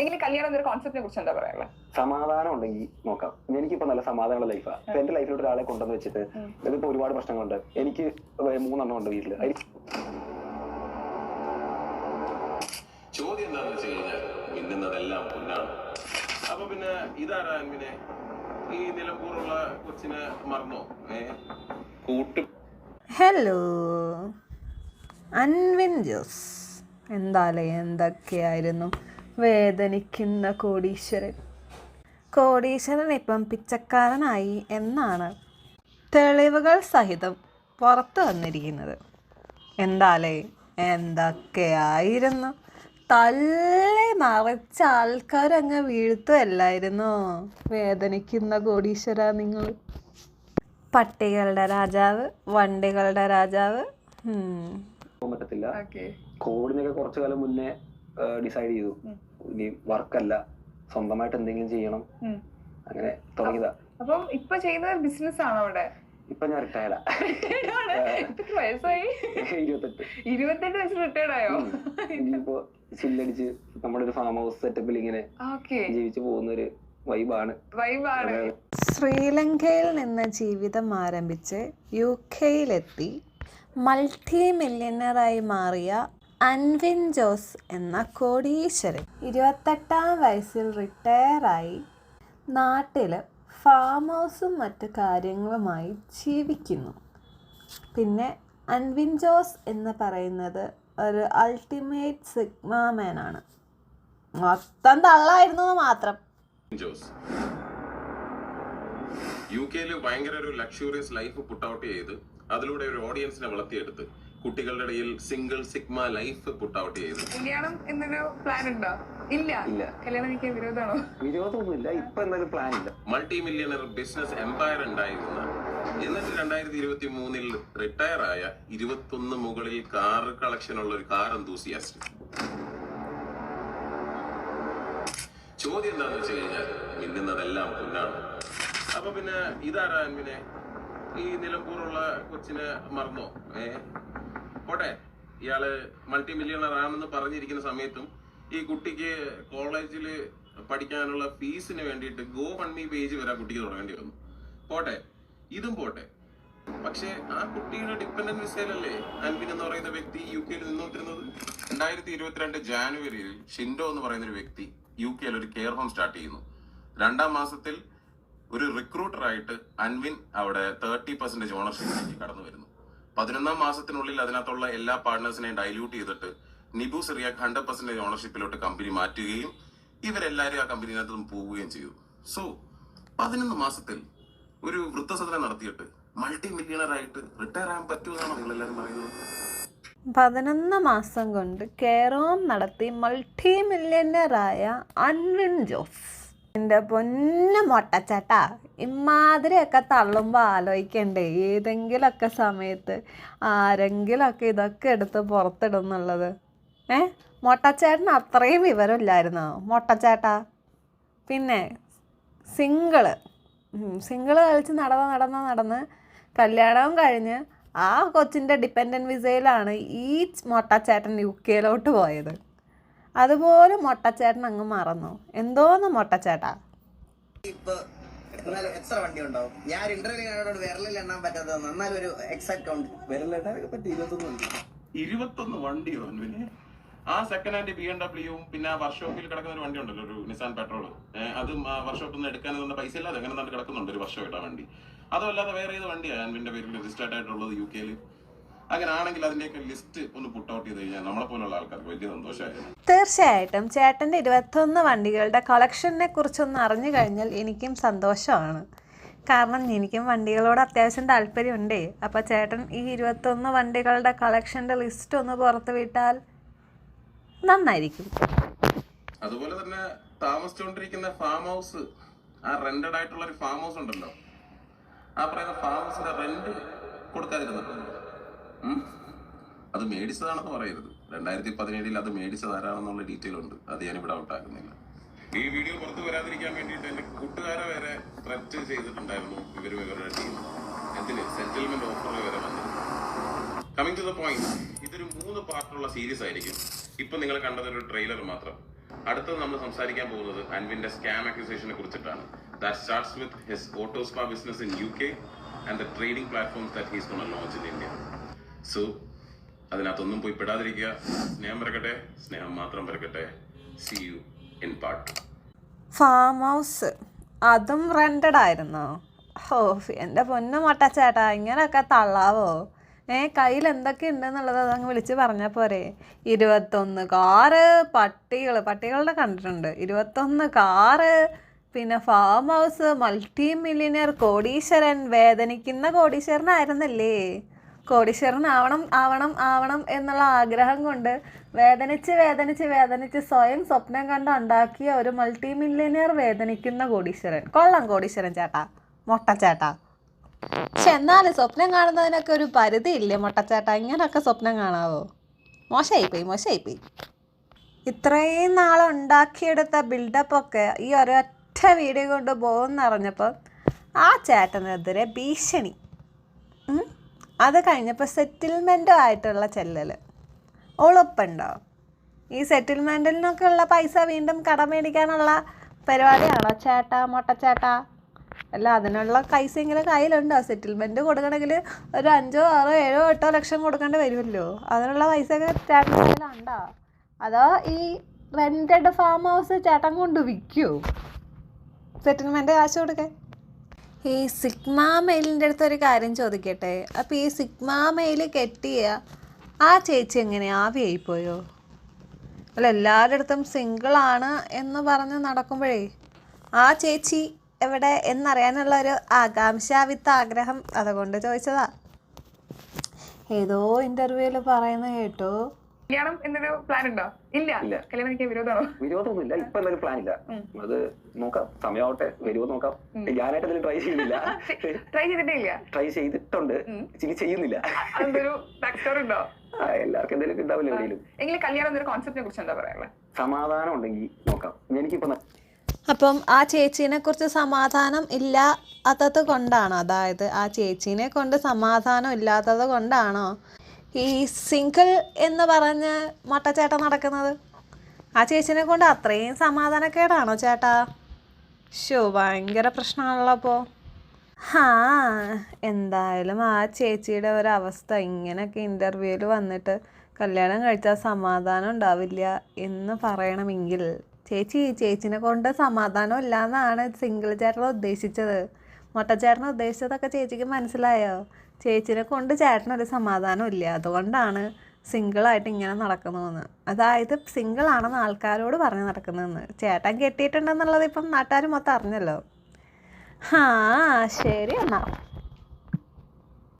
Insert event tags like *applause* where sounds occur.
എങ്കിലും കല്യാണം എന്നൊരു കോൺസെപ്റ്റിനെ കുറിച്ച് എന്താ പറയാനുള്ളത് സമാധാനം ഉണ്ടെങ്കിൽ നോക്കാം. എനിക്കിപ്പോ നല്ല സമാധാനമുള്ള ലൈഫാണ് എന്റെ ലൈഫിലോട്ട് ഒരാളെ കൊണ്ടുവന്ന് വെച്ചിട്ട്. ഇതിപ്പോ ഒരുപാട് പ്രശ്നങ്ങളുണ്ട്. എനിക്ക് മൂന്നെണ്ണം ഉണ്ട് വീട്ടിൽ. ചോദ്യം എന്താണെന്ന് വെച്ച് കഴിഞ്ഞാൽ മിന്നുന്നതെല്ലാം പൊന്നാണ്. അപ്പൊ പിന്നെ ഇതാരാ പിന്നെ ഈ നിലമ്പൂറുള്ള കൊച്ചിനെ മറന്നോ? കൂട്ട് ഹലോ അൻവിൻ ജോസ്. എന്താലേ? എന്തൊക്കെയായിരുന്നു? വേദനിക്കുന്ന കോടീശ്വരൻ. കോടീശ്വരൻ ഇപ്പം പിച്ചക്കാരനായി എന്നാണ് തെളിവുകൾ സഹിതം പുറത്തു വന്നിരിക്കുന്നത്. എന്താലേ എന്തൊക്കെയായിരുന്നു? തള്ളി മറിച്ച ആൾക്കാരങ്ങ് വീഴ്ത്തുമല്ലായിരുന്നോ വേദനിക്കുന്ന കോടീശ്വര നിങ്ങൾ. പട്ടികളുടെ രാജാവ് വണ്ടികളുടെ രാജാവ് പറ്റത്തില്ല. ഓക്കെ. കുറച്ചു കാലം മുന്നേ ഡിസൈഡ് ചെയ്തു. ഇനി വർക്കല്ല സ്വന്തമായിട്ട് എന്തെങ്കിലും ചെയ്യണം. അങ്ങനെ തുടങ്ങിയതാ. അപ്പം ഇപ്പൊ ചെയ്യുന്നത് ബിസിനസ് ആണോ അവിടെ? ഇപ്പൊ ഞാൻ റിട്ടയർഡാ വയസ്സായി. ഇരുപത്തെട്ട്. ഇരുപത്തെട്ട് വയസ്സ് റിട്ടയർഡ് ആയോ. ഇനിയിപ്പോ ചില്ലടിച്ച് നമ്മുടെ ഒരു ഫാം ഹൗസ് സെറ്റപ്പിൽ ഇങ്ങനെ ഓക്കെ. ജീവിച്ചു പോകുന്ന ഒരു വൈബാണ് വൈബാണ് ശ്രീലങ്കയിൽ നിന്ന് ജീവിതം ആരംഭിച്ച് യു കെയിലെത്തി. മൾട്ടി മില്യണറായി മാറിയ അൻവിൻ ജോസ് എന്ന കോടീശ്വരൻ ഇരുപത്തെട്ടാം വയസ്സിൽ റിട്ടയറായി. നാട്ടിൽ ഫാം ഹൗസും മറ്റു കാര്യങ്ങളുമായി ജീവിക്കുന്നു. പിന്നെ അൻവിൻ ജോസ് എന്ന് പറയുന്നത് ഒരു അൾട്ടിമേറ്റ് സിഗ്മാമാൻ ആണ്. മൊത്തം തള്ളായിരുന്നു മാത്രം. ജോസ്. യു കെയിൽ ഭയങ്കര ഒരു ലക്ഷൂറിയസ് ലൈഫ് പുട്ട് ഔട്ട് ചെയ്ത് അതിലൂടെ ഒരു ഓഡിയൻസിനെ വളർത്തിയെടുത്ത് കുട്ടികളുടെ ഇടയിൽ single sigma life put out ചെയ്തു. കല്യാണം എന്നൊരു പ്ലാൻ ഉണ്ടോ? ഇല്ല. ഇല്ല. കല്യാണം എനിക്ക് വിരോധമാണോ? വിരോധമൊന്നുമില്ല. ഇപ്പൊ എന്തായാലും പ്ലാൻ ഇല്ല. മൾട്ടി മില്യണർ ബിസിനസ് എംപയർ ഉണ്ടായിരുന്ന എന്നിട്ട് രണ്ടായിരത്തി ഇരുപത്തി മൂന്നിൽ റിട്ടയർ ആയ ഇരുപത്തൊന്ന് മുകളിൽ കാർ കളക്ഷൻ ഉള്ള ഒരു കാർ എന്തൂസിയാസ്റ്റ് ചോദ്യം എന്താണെന്ന് വെച്ച് കഴിഞ്ഞാൽ മിന്നുന്നതെല്ലാം പൊന്നാണ് അപ്പൊ പിന്നെ ഇതാരാ പിന്നെ ഈ നിലമ്പൂറുള്ള കൊച്ചിനെ മറന്നോ? ഏ? പോട്ടെ ഇയാൾ മൾട്ടി മില്യണർ ആണെന്ന് പറഞ്ഞിരിക്കുന്ന സമയത്തും ഈ കുട്ടിക്ക് കോളേജിൽ പഠിക്കാനുള്ള ഫീസിന് വേണ്ടിയിട്ട് ഗോ ഫണ്ട് മീ പേജ് വരെ കുട്ടിക്ക് തുടങ്ങേണ്ടി വന്നു. പോട്ടെ ഇതും പോട്ടെ. പക്ഷെ ആ കുട്ടിയുടെ ഡിപ്പെൻഡന്റ് വിസയിലല്ലേ അൻവിൻ എന്ന് പറയുന്ന വ്യക്തി യു കെയിൽ നിന്നോണ്ടിരുന്നത് രണ്ടായിരത്തി ഇരുപത്തിരണ്ട് ജാനുവരിയിൽ ഷിൻഡോ എന്ന് പറയുന്ന ഒരു വ്യക്തി യു കെയിൽ ഒരു കെയർ ഹോം സ്റ്റാർട്ട് ചെയ്യുന്നു. രണ്ടാം മാസത്തിൽ ഒരു റിക്രൂട്ടർ ആയിട്ട് അൻവിൻ അവിടെ തേർട്ടി പെർസെന്റേജ് ഓണർഷിപ്പിലേക്ക് കടന്നു വരുന്നു പതിനൊന്നാം മാസത്തിനുള്ളിൽ അതിനകത്തുള്ള എല്ലാ പാർട്ട്നേഴ്സിനെയും ഡൈല്യൂട്ട് ചെയ്തിട്ട് നിബു സിറിയാക്ക് ഹൺഡ്രഡ് പെർസെന്റേജ് ഓണർഷിപ്പിലോട്ട് കമ്പനി മാറ്റുകയും ഇവരെല്ലാവരും ആ കമ്പനിനകത്ത് നിന്ന് പോവുകയും ചെയ്തു. സോ പതിനൊന്ന് മാസത്തിൽ ഒരു വൃദ്ധസദനം നടത്തിയിട്ട് മൾട്ടി മില്യണർ ആയിട്ട് റിട്ടയർ ആകാൻ പറ്റുമെന്നാണ് നിങ്ങൾ എല്ലാവരും പറയുന്നത്? പതിനൊന്ന് മാസം കൊണ്ട് കേരളം നടത്തി മൾട്ടി മില്യണറായ അൻവിൻ ജോസ്. എന്റെ പൊന്നു മൊട്ടച്ചേട്ടാ ഇമാതിരിയൊക്കെ തള്ളുമ്പോൾ ആലോചിക്കണ്ടേ ഏതെങ്കിലുമൊക്കെ സമയത്ത് ആരെങ്കിലുമൊക്കെ ഇതൊക്കെ എടുത്ത് പുറത്തിടുന്നുള്ളത് ഏ? മൊട്ടച്ചേട്ടന് അത്രയും വിവരമില്ലായിരുന്നോ? മൊട്ടച്ചേട്ടാ പിന്നെ സിംഗിൾ സിംഗിൾ കളിച്ച് നടന്ന് നടന്ന് നടന്ന് കല്യാണവും കഴിഞ്ഞ് ആ കൊച്ചിന്റെ ഡിപ്പെൻഡന്റ് വിസയിലാണ് ഈ മൊട്ടച്ചേട്ടൻ യു കെയിലോട്ട് പോയത്. അതുപോലെ മൊട്ടച്ചേട്ടൻ അങ്ങ് മറന്നു. എന്തോന്ന് മൊട്ടച്ചേട്ടാ? എന്നാലും എത്ര വണ്ടി ഉണ്ടാവും? ഞാൻ ഒരു ഇന്റർവ്യൂ വിരലിൽ എണ്ണാൻ പറ്റാത്ത എന്നാലും ഒരു എക്സാക്ട് കൗണ്ട് വിരലിട്ടാനൊക്കെ പറ്റി ഇരുപത്തൊന്നും വണ്ടി. ഇരുപത്തൊന്ന് വണ്ടിയോ അൻവിനെ ആ സെക്കൻഡ് ഹാൻഡ് ബി എം ഡബ്ല്യൂവും പിന്നെ ആ വർക്ക്ഷോപ്പിൽ കിടക്കുന്ന ഒരു വണ്ടി ഉണ്ടല്ലോ ഒരു നിസാൻ പെട്രോൾ അത് ആ വർക്ക്ഷോപ്പിൽ നിന്ന് എടുക്കാൻ തന്നെ പൈസ ഇല്ലാതെ അങ്ങനെ തന്നെ കിടക്കുന്നുണ്ട് ഒരു വർഷമായിട്ട് ആ വണ്ടി. അതല്ലാതെ വേറെ ഏത് വണ്ടിയാണ് അൻവിന്റെ പേരിൽ രജിസ്റ്റേർഡ് ആയിട്ടുള്ളത് യു കെയിൽ അങ്ങനെ ആണെങ്കിൽ അതിന്റെയൊക്കെ ലിസ്റ്റ് ഒന്ന് പുട്ട് ഔട്ട് ചെയ്ത് കഴിഞ്ഞാൽ നമ്മളെ പോലുള്ള ആൾക്കാർക്ക് വലിയ സന്തോഷമായിരുന്നു തീർച്ചയായിട്ടും ചേട്ടന്റെ ഇരുപത്തൊന്ന് വണ്ടികളുടെ കളക്ഷനെ കുറിച്ചൊന്ന് അറിഞ്ഞു കഴിഞ്ഞാൽ എനിക്കും സന്തോഷമാണ്. കാരണം എനിക്കും വണ്ടികളോട് അത്യാവശ്യം താല്പര്യമുണ്ടേ. അപ്പോൾ ചേട്ടൻ ഈ ഇരുപത്തൊന്ന് വണ്ടികളുടെ കളക്ഷന്റെ ലിസ്റ്റ് ഒന്ന് പുറത്ത് വിട്ടാൽ നന്നായിരിക്കും. അതുപോലെ തന്നെ താമസിച്ചുകൊണ്ടിരിക്കുന്ന ഫാം ഹൗസ് ആ റെന്റഡ് ആയിട്ടുള്ള ഒരു ഫാം ഹൗസ് ഉണ്ടല്ലോ. ആ പറയുന്ന ഫാം ഹൗസിന്റെ റെന്റ് കൊടുക്കാതിരുന്നിട്ടുണ്ട് ഉം? അത് മേടിച്ചതാണെന്ന് പറയരുത്. രണ്ടായിരത്തി പതിനേഴിൽ അത് മേടിച്ചത് ആരാണെന്നുള്ള ഡീറ്റെയിൽ ഉണ്ട് അത് ഞാൻ ഇവിടെ ഔട്ടാക്കുന്നില്ല ഈ വീഡിയോ പുറത്തു വരാതിരിക്കാൻ വേണ്ടിയിട്ട് എന്റെ കൂട്ടുകാരെ വരെ ത്രെറ്റ് ചെയ്തിട്ടുണ്ടായിരുന്നു ഇവരും ഇവരുടെ ടീം എന്തിന്? സെറ്റിൽമെന്റ് ഓഫർ വരെ വന്നിരുന്നു കമ്മിങ് ടു ദ പോയിന്റ് ഇതൊരു മൂന്ന് പാർട്ടുള്ള സീരീസ് ആയിരിക്കും. ഇപ്പൊ നിങ്ങൾ കണ്ടത് ഒരു ട്രെയിലർ മാത്രം. അടുത്തത് നമ്മൾ സംസാരിക്കാൻ പോകുന്നത് അൻവിന്റെ സ്കാം അക്യൂസേഷനെ കുറിച്ചിട്ടാണ്. That starts with his Autospa business in U K and the trading platforms that he's gonna launch in India so അതിനകത്തൊന്നും പോയി പെടാതിരിക്കുക. സ്നേഹം പരക്കട്ടെ സ്നേഹം മാത്രം പരക്കട്ടെ. See you in part farm house അതും റെന്റഡ് ആയിരുന്നോ. ഓ എന്റെ പൊന്നു മട്ടച്ചേട്ടാ ഇങ്ങനെയൊക്കെ തള്ളാവോ? ഏ കയ്യിൽ എന്തൊക്കെ ഉണ്ടെന്നുള്ളത് അതങ്ങ് വിളിച്ച് പറഞ്ഞാൽ പോരെ. ഇരുപത്തൊന്ന് കാറ് പട്ടികൾ പട്ടികളുടെ കണ്ടിട്ടുണ്ട്. ഇരുപത്തൊന്ന് കാറ് പിന്നെ ഫാം ഹൗസ് മൾട്ടി മില്യനിയർ കോടീശ്വരൻ വേദനിക്കുന്ന കോടീശ്വരനായിരുന്നല്ലേ? കോടീശ്വരനാവണം ആവണം ആവണം ആവണം എന്നുള്ള ആഗ്രഹം കൊണ്ട് വേദനിച്ച് വേദനിച്ച് വേദനിച്ച് സ്വയം സ്വപ്നം കണ്ട് ഉണ്ടാക്കിയ ഒരു മൾട്ടി മില്യനിയർ വേദനിക്കുന്ന കോടീശ്വരൻ. കൊള്ളം കോടീശ്വരൻ ചേട്ടാ. മൊട്ടച്ചേട്ടാ. പക്ഷെ എന്നാലും സ്വപ്നം കാണുന്നതിനൊക്കെ ഒരു പരിധി ഇല്ലേ മൊട്ടച്ചേട്ട? ഇങ്ങനൊക്കെ സ്വപ്നം കാണാവോ? മോശമായിപ്പോയി മോശമായിപ്പോയി ഇത്രയും നാളുണ്ടാക്കിയെടുത്ത ബിൽഡപ്പൊക്കെ ഈ ഒരൊറ്റ വീഡിയോ കൊണ്ട് പോകുന്നറിഞ്ഞപ്പോൾ ആ ചേട്ടനെതിരെ ഭീഷണി. അത് കഴിഞ്ഞപ്പോൾ സെറ്റിൽമെന്റോ ആയിട്ടുള്ള ചെല്ലൽ ഉളുപ്പുണ്ടോ ഈ സെറ്റിൽമെന്റിൽ നിന്നൊക്കെ ഉള്ള പൈസ വീണ്ടും കടം മേടിക്കാനുള്ള പരിപാടിയാണോ? ചേട്ടാ മൊട്ടച്ചേട്ടാ? അല്ല അതിനുള്ള പൈസ ഇങ്ങനെ കയ്യിലുണ്ടോ? സെറ്റിൽമെന്റ് കൊടുക്കണമെങ്കിൽ ഒരു അഞ്ചോ ആറോ ഏഴോ എട്ടോ ലക്ഷം കൊടുക്കേണ്ടി വരുമല്ലോ. അതിനുള്ള പൈസ ഒക്കെ ചേട്ടന്റെ കയ്യിലുണ്ടോ? അതോ ഈ റെന്റഡ് ഫാം ഹൗസ് ചേട്ടൻ കൊണ്ട് വിൽക്കുമോ സെറ്റിൽമെന്റ് കാശ് കൊടുക്കാൻ? ഈ സിഗ്മ മെയിലിന്റെ അടുത്ത് ഒരു കാര്യം ചോദിക്കട്ടെ? അപ്പോൾ ഈ സിഗ്മ മെയിൽ കെട്ടിയ ആ ചേച്ചി എങ്ങനെ? ആവിയായിപ്പോയോ? അല്ല എല്ലാവരുടെ സിംഗിളാണ് എന്ന് പറഞ്ഞ് നടക്കുമ്പോഴേ ആ ചേച്ചി എവിടെ എന്നറിയാനുള്ള ഒരു ആകാംക്ഷ വിത്ത് ആഗ്രഹം അതുകൊണ്ട് ചോദിച്ചതാ. ഏതോ ഇന്റർവ്യൂവിൽ പറയുന്ന കേട്ടു. കല്യാണം എന്നൊരു പ്ലാൻ ഉണ്ടോ? ഇല്ല. കല്യാണം എനിക്ക് വിരോധമാണോ? വിരോധമൊന്നുമില്ല. ഇപ്പൊ എന്തായാലും പ്ലാൻ ഇല്ല. അത് നോക്കാം. സമയമാവട്ടെ. വരുമോ നോക്കാം. ഞാനായിട്ട് എന്തെങ്കിലും ട്രൈ ചെയ്യുന്നില്ല ട്രൈ ചെയ്തിട്ടേ ഇല്ല *laughs* ട്രൈ ചെയ്തിട്ടുണ്ട്. ഇനി ചെയ്യുന്നില്ല. അതൊരു ഫാക്ടർ ഉണ്ടോ? ആ, എല്ലാവർക്കും എന്തെങ്കിലും ഉണ്ടാവില്ല എവിടെയും എങ്കിലും കല്യാണം എന്നൊരു കോൺസെപ്റ്റിനെ കുറിച്ച് എന്താ പറയാനുള്ളത് സമാധാനം ഉണ്ടെങ്കിൽ നോക്കാം. എനിക്കിപ്പോ അപ്പം ആ ചേച്ചീനെ കുറിച്ച് സമാധാനം ഇല്ല അത്തത് കൊണ്ടാണോ? അതായത് ആ ചേച്ചീനെ കൊണ്ട് സമാധാനം ഇല്ലാത്തത് കൊണ്ടാണോ? ഈ സിംഗിൾ എന്ന് പറഞ്ഞ് ചേട്ട നടക്കുന്നത്? ആ ചേച്ചിനെ കൊണ്ട് അത്രയും സമാധാനക്കേടാണോ ചേട്ടാ? ഷോ ഭയങ്കര പ്രശ്നമാണല്ലോ അപ്പോൾ ഹാ എന്തായാലും ആ ചേച്ചിയുടെ ഒരവസ്ഥ ഇങ്ങനെയൊക്കെ ഇന്റർവ്യൂവിൽ വന്നിട്ട് കല്യാണം കഴിച്ചാൽ സമാധാനം ഉണ്ടാവില്ല എന്ന് പറയണമെങ്കിൽ ചേച്ചി ചേച്ചിനെ കൊണ്ട് സമാധാനം ഇല്ല എന്നാണ് സിംഗിൾ ചേട്ടൻ ഉദ്ദേശിച്ചത്. മൊട്ടച്ചേട്ടൻ ഉദ്ദേശിച്ചതൊക്കെ ചേച്ചിക്ക് മനസ്സിലായോ? ചേച്ചിനെ കൊണ്ട് ചേട്ടനൊരു സമാധാനം ഇല്ല. അതുകൊണ്ടാണ് സിംഗിളായിട്ട് ഇങ്ങനെ നടക്കുന്നതെന്ന്. അതായത് സിംഗിളാണെന്ന് ആൾക്കാരോട് പറഞ്ഞ് നടക്കുന്നതെന്ന്. ചേട്ടൻ കെട്ടിയിട്ടുണ്ടെന്നുള്ളത് ഇപ്പം നാട്ടുകാർ മൊത്തം അറിഞ്ഞല്ലോ. ആ ശരി എന്നാ.